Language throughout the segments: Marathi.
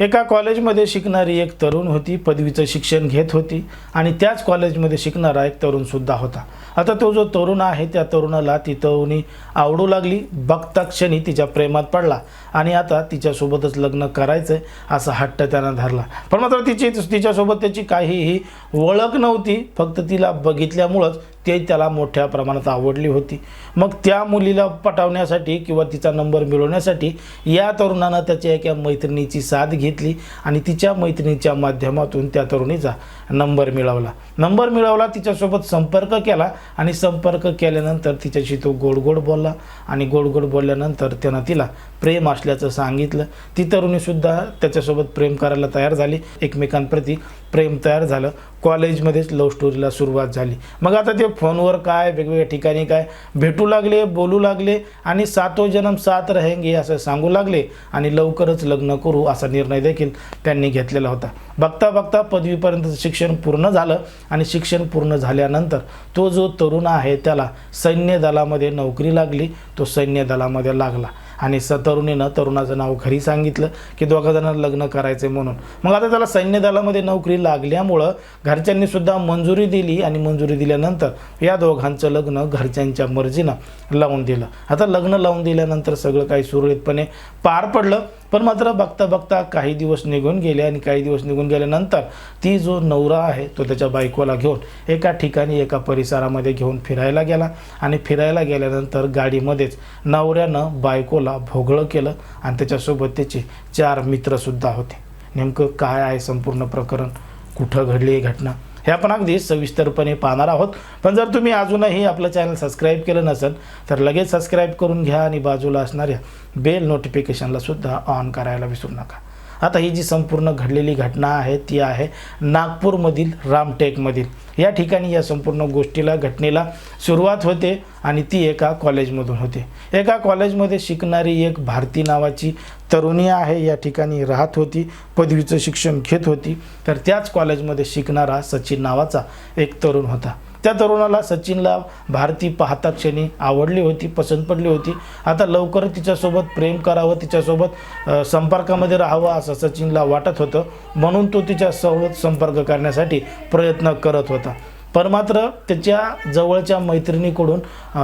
एका कॉलेजमध्ये शिकणारी एक तरुण होती पदवीचं शिक्षण घेत होती आणि त्याच कॉलेजमध्ये शिकणारा एक तरुणसुद्धा होता. आता तो जो तरुण आहे त्या तरुणाला ती तरुणी आवडू लागली. बघता क्षणी तिच्या प्रेमात पडला आणि आता तिच्यासोबतच लग्न करायचं आहे असा हट्ट त्यानं धरला. पण मात्र तिची तिच्यासोबत त्याची काहीही ओळख नव्हती. फक्त तिला बघितल्यामुळंच ते त्याला मोठ्या प्रमाणात आवडली होती. मग त्या मुलीला पटवण्यासाठी किंवा तिचा नंबर मिळवण्यासाठी या तरुणानं त्याच्या एका मैत्रिणीची साथ घेतली आणि तिच्या मैत्रिणीच्या माध्यमातून त्या तरुणीचा नंबर मिळवला. नंबर मिळवला तिच्यासोबत संपर्क केला आणि संपर्क केल्यानंतर तिच्याशी तो गोड गोड बोलला आणि गोड गोड बोलल्यानंतर त्यानं तिला प्रेम असल्याचं सांगितलं. ती तरुणीसुद्धा त्याच्यासोबत प्रेम करायला तयार झाली. एकमेकांप्रती प्रेम तयार झालं. कॉलेजमध्येच लव्ह स्टोरीला सुरुवात झाली. मग आता ते फोनवर काय वेगवेगळ्या ठिकाणी काय भेटू लागले बोलू लागले आणि सातो जन्म सात रहेंगे असं सांगू लागले आणि लवकरच लग्न करू असा निर्णय देखील त्यांनी घेतलेला होता. बघता बघता पदवीपर्यंतचं शिक्षण पूर्ण झालं आणि शिक्षण पूर्ण झाल्यानंतर तो जो तरुण आहे त्याला सैन्य दलामध्ये नोकरी लागली तो सैन्य दलामध्ये लागला. आणि स तरुणीनं तरुणाचं नाव घरी सांगितलं की दोघा जणांना लग्न करायचं म्हणून. मग आता त्याला सैन्य दलामध्ये नोकरी लागल्यामुळं घरच्यांनी सुद्धा मंजुरी दिली आणि मंजुरी दिल्यानंतर या दोघांचं लग्न घरच्यांच्या मर्जीनं लावून दिलं. आता लग्न लावून दिल्यानंतर सगळं काही सुरळीतपणे पार पडलं. पण मात्र बघता बघता काही दिवस निघून गेले आणि काही दिवस निघून गेल्यानंतर ती जो नवरा आहे तो त्याच्या बायकोला घेऊन एका ठिकाणी एका परिसरामध्ये घेऊन फिरायला गेला. आणि फिरायला गेल्यानंतर गाडीमध्येच नवऱ्यानं बायकोला भोगळं केलं आणि त्याच्यासोबत त्याचे चार मित्रसुद्धा होते. नेमकं काय आहे संपूर्ण प्रकरण? कुठं घडली ही घटना? हे आपण अगदी सविस्तरपणे पाहणार आहोत. पण जर तुम्ही अजूनही आपलं चॅनल सबस्क्राईब केलं नसेल तर लगेच सबस्क्राईब करून घ्या आणि बाजूला असणाऱ्या बेल नोटिफिकेशनला सुद्धा ऑन करायला विसरू नका. आता ही जी संपूर्ण घडलेली घटना आहे ती आहे नागपूरमधील रामटेकमधील. या ठिकाणी या संपूर्ण गोष्टीला घटनेला सुरुवात होते आणि ती एका कॉलेजमधून होते. एका कॉलेजमध्ये शिकणारी एक भारती नावाची तरुणी आहे या ठिकाणी राहत होती पदवीचं शिक्षण घेत होती. तर त्याच कॉलेजमध्ये शिकणारा सचिन नावाचा एक तरुण होता. त्या तरुणाला सचिनला भारती पाहता क्षणी आवडली होती पसंत पडली होती. आता लवकर तिच्यासोबत प्रेम करावं तिच्यासोबत संपर्कामध्ये राहावं असं सचिनला वाटत होतं. म्हणून तो तिच्यासोबत संपर्क करण्यासाठी प्रयत्न करत होता. पण मात्र त्याच्या जवळच्या मैत्रिणीकडून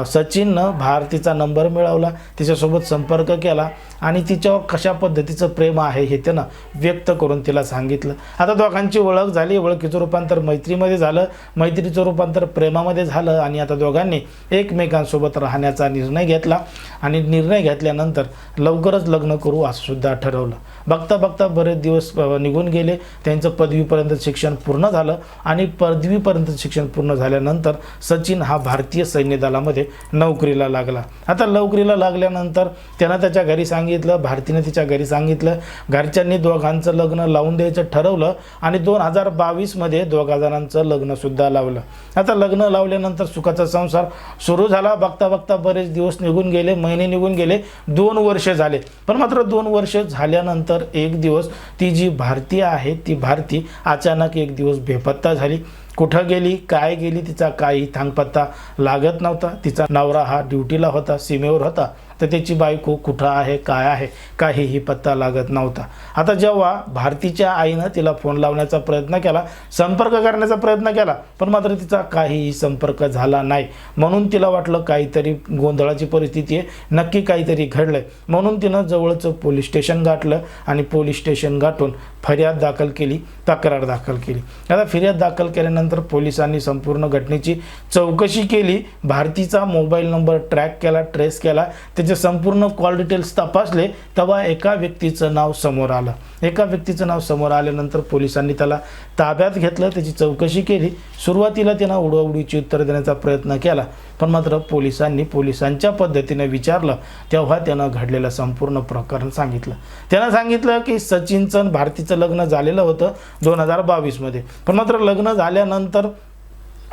सचिननं भारतीचा नंबर मिळवला तिच्यासोबत संपर्क केला आणि तिच्यावर कशा पद्धतीचं प्रेम आहे हे त्यानं व्यक्त करून तिला सांगितलं. आता दोघांची ओळख झाली ओळखीचं रूपांतर मैत्रीमध्ये झालं मैत्रीचं रूपांतर प्रेमामध्ये झालं आणि आता दोघांनी एकमेकांसोबत राहण्याचा निर्णय घेतला आणि निर्णय घेतल्यानंतर लवकरच लग्न करू असं सुद्धा ठरवलं. बघता बघता बरेच दिवस निघून गेले. त्यांचं पदवीपर्यंत शिक्षण पूर्ण झालं आणि पदवीपर्यंत शिक्षण पूर्ण झाल्यानंतर सचिन हा भारतीय सैन्य दलामध्ये नोकरीला लागला. आता नोकरीला लागल्यानंतर त्यांना त्याच्या घरी सांगितलं भारतीने तिच्या घरी सांगितलं घरच्यांनी दोघांचं लग्न लावून द्यायचं ठरवलं आणि दोन हजार बावीसमध्ये दोघा जणांचं लग्नसुद्धा लावलं. आता लग्न लावल्यानंतर सुखाचा संसार सुरू झाला. बघता बघता बरेच दिवस निघून गेले महिने निघून गेले दोन वर्ष झाले. पण मात्र दोन वर्ष झाल्यानंतर एक दिवस ती जी भारती आहे ती भारती अचानक एक दिवस बेपत्ता झाली. कुठं गेली काय गेली तिचा काही थांगपत्ता लागत नव्हता. तिचा नवरा हा ड्युटीला होता सीमेवर होता. तर त्याची बायको कुठं आहे काय आहे काहीही पत्ता लागत नव्हता. आता जेव्हा भारतीच्या आईनं तिला फोन लावण्याचा प्रयत्न केला संपर्क करण्याचा प्रयत्न केला पण मात्र तिचा काहीही संपर्क झाला नाही. म्हणून तिला वाटलं काहीतरी गोंधळाची परिस्थिती आहे नक्की काहीतरी घडलंय. म्हणून तिनं जवळचं पोलीस स्टेशन गाठलं आणि पोलीस स्टेशन गाठून फर्याद दाखल केली तक्रार दाखल केली. आता फिर्याद दाखल केल्यानंतर पोलिसांनी संपूर्ण घटनेची चौकशी केली भारतीचा मोबाईल नंबर ट्रॅक केला ट्रेस केला त्याचे संपूर्ण कॉल डिटेल्स तपासले तेव्हा एका व्यक्तीचं नाव समोर आलं. एका व्यक्तीचं नाव समोर आल्यानंतर पोलिसांनी त्याला ताब्यात घेतलं त्याची चौकशी केली. सुरुवातीला त्यांना उडवडीची उत्तर देण्याचा प्रयत्न केला पण मात्र पोलिसांनी पोलिसांच्या पद्धतीने विचारलं तेव्हा त्यानं घडलेलं संपूर्ण प्रकरण सांगितलं. त्यानं सांगितलं की सचिनचं भारतीचं लग्न झालेलं होतं दोन हजार बावीसमध्ये. पण मात्र लग्न झाल्यानंतर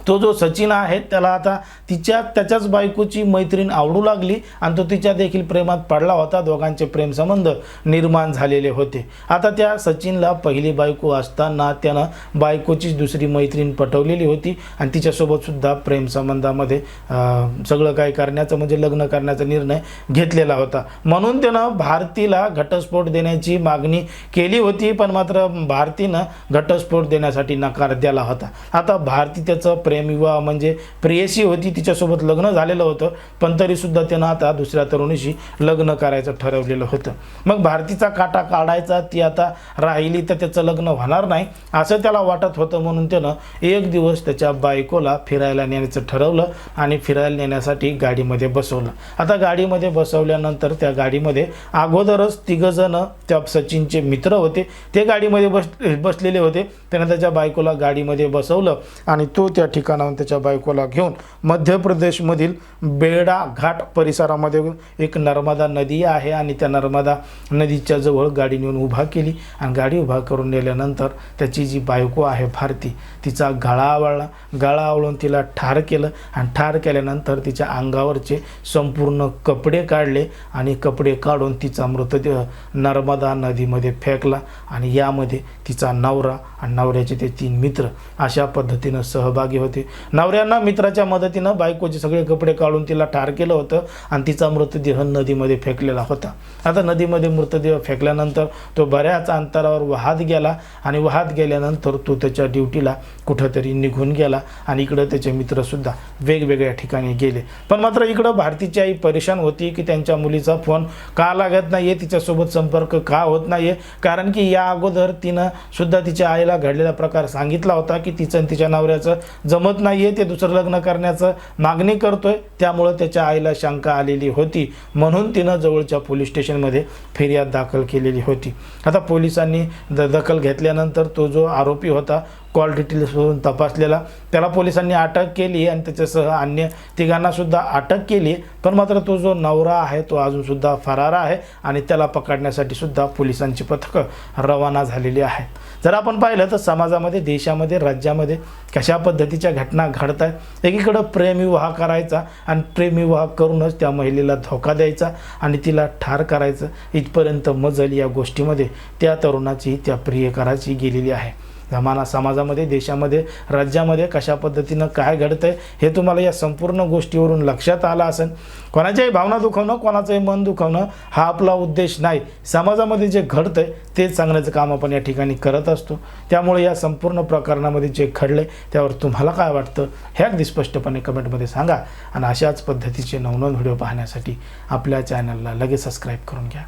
तो जो सचिन आहे त्याला आता तिच्या त्याच्याच बायकोची मैत्रीण आवडू लागली आणि तो तिच्या देखील प्रेमात पडला होता. दोघांचे प्रेमसंबंध निर्माण झालेले होते. आता त्या सचिनला पहिली बायको असताना त्यानं बायकोचीच दुसरी मैत्रीण पटवलेली होती आणि तिच्यासोबत सुद्धा प्रेमसंबंधामध्ये सगळं काय करण्याचं म्हणजे लग्न करण्याचा निर्णय घेतलेला होता. म्हणून त्यानं भारतीला घटस्फोट देण्याची मागणी केली होती पण मात्र भारतीनं घटस्फोट देण्यासाठी नकार दिला होता. आता भारती त्याचं प्रेमविवाह म्हणजे प्रेयसी होती तिच्यासोबत लग्न झालेलं होतं पण तरीसुद्धा त्यानं आता दुसऱ्या तरुणीशी लग्न करायचं ठरवलेलं होतं. मग भारतीचा काटा काढायचा ती आता राहिली तर त्याचं लग्न होणार नाही असं त्याला वाटत होतं. म्हणून त्यानं एक दिवस त्याच्या बायकोला फिरायला नेण्याचं ठरवलं आणि फिरायला नेण्यासाठी गाडीमध्ये बसवलं. आता गाडीमध्ये बसवल्यानंतर त्या गाडीमध्ये अगोदरच तिघंजणं त्या सचिनचे मित्र होते. ते गाडीमध्ये बस बसलेले होते. त्यानं त्याच्या बायकोला गाडीमध्ये बसवलं आणि तो त्या ठिकाणी ठिकाणाहून त्याच्या बायकोला घेऊन मध्य प्रदेशमधील बेडा घाट परिसरामध्ये एक नर्मदा नदी आहे आणि त्या नर्मदा नदीच्या जवळ गाडी नेऊन उभा केली आणि गाडी उभा करून नेल्यानंतर त्याची जी बायको आहे भारती तिचा गळा आवळला. गळा आवळून तिला ठार केलं आणि ठार केल्यानंतर तिच्या अंगावरचे संपूर्ण कपडे काढले आणि कपडे काढून तिचा मृतदेह नर्मदा नदीमध्ये फेकला आणि यामध्ये तिचा नवरा आणि नवऱ्याचे ते तीन मित्र अशा पद्धतीनं सहभागी होते. नवऱ्यांना मित्राच्या मदतीनं बायकोचे सगळे कपडे काढून तिला ठार केलं होतं आणि तिचा मृतदेह नदीमध्ये फेकलेला होता. आता नदीमध्ये मृतदेह फेकल्यानंतर तो बऱ्याच अंतरावर वाहत गेला आणि वाहत गेल्यानंतर तो त्याच्या ड्युटीला कुठंतरी निघून गेला आणि इकडं त्याचे मित्रसुद्धा वेगवेगळ्या ठिकाणी गेले. पण मात्र इकडं भारतीची आई परेशान होती की त्यांच्या मुलीचा फोन का लागत नाही आहे तिच्यासोबत संपर्क का होत नाही आहे कारण की या अगोदर तिनं सुद्धा तिच्या आईला घडलेला प्रकार सांगितला होता की तिचं तिच्या नवऱ्याचं जमत नाही आहे ते दुसरं लग्न करण्याचं मागणी करतोय. त्यामुळं त्याच्या आईला शंका आलेली होती. म्हणून तिनं जवळच्या पोलीस स्टेशनमध्ये फिर्याद दाखल केलेली होती. आता पोलिसांनी द दखल घेतल्यानंतर तो जो आरोपी होता कॉल डिटेल्सवरून तपासलेला. त्याला पोलिसांनी अटक केली आणि त्याच्यासह अन्य तिघांनासुद्धा अटक केली. पण मात्र तो जो नवरा आहे तो अजूनसुद्धा फरार आहे आणि त्याला पकडण्यासाठी सुद्धा पोलिसांची पथकं रवाना झालेली आहेत. जर आपण पाहिलं तर समाजामध्ये देशामध्ये राज्यामध्ये कशा पद्धतीच्या घटना घडत आहेत एकीकडं प्रेमविवाह करायचा आणि प्रेमविवाह करूनच त्या महिलेला धोका द्यायचा आणि तिला ठार करायचं. इथपर्यंत मजल या गोष्टीमध्ये त्या तरुणाची त्या प्रियकराची गेलेली आहे. जमाना समाजामध्ये देशामध्ये राज्यामध्ये कशा पद्धतीनं काय घडतंय हे तुम्हाला या संपूर्ण गोष्टीवरून लक्षात आलं असेल. कोणाच्याही भावना दुखवणं कोणाचंही मन दुखवणं हा आपला उद्देश नाही. समाजामध्ये जे घडतंय तेच सांगण्याचं काम आपण या ठिकाणी करत असतो. त्यामुळे या संपूर्ण प्रकरणामध्ये जे घडलंय त्यावर तुम्हाला काय वाटतं हे अगदी स्पष्टपणे कमेंटमध्ये सांगा. आणि अशाच पद्धतीचे नवनवीन व्हिडिओ पाहण्यासाठी आपल्या चॅनलला लगेच सबस्क्राईब करून घ्या.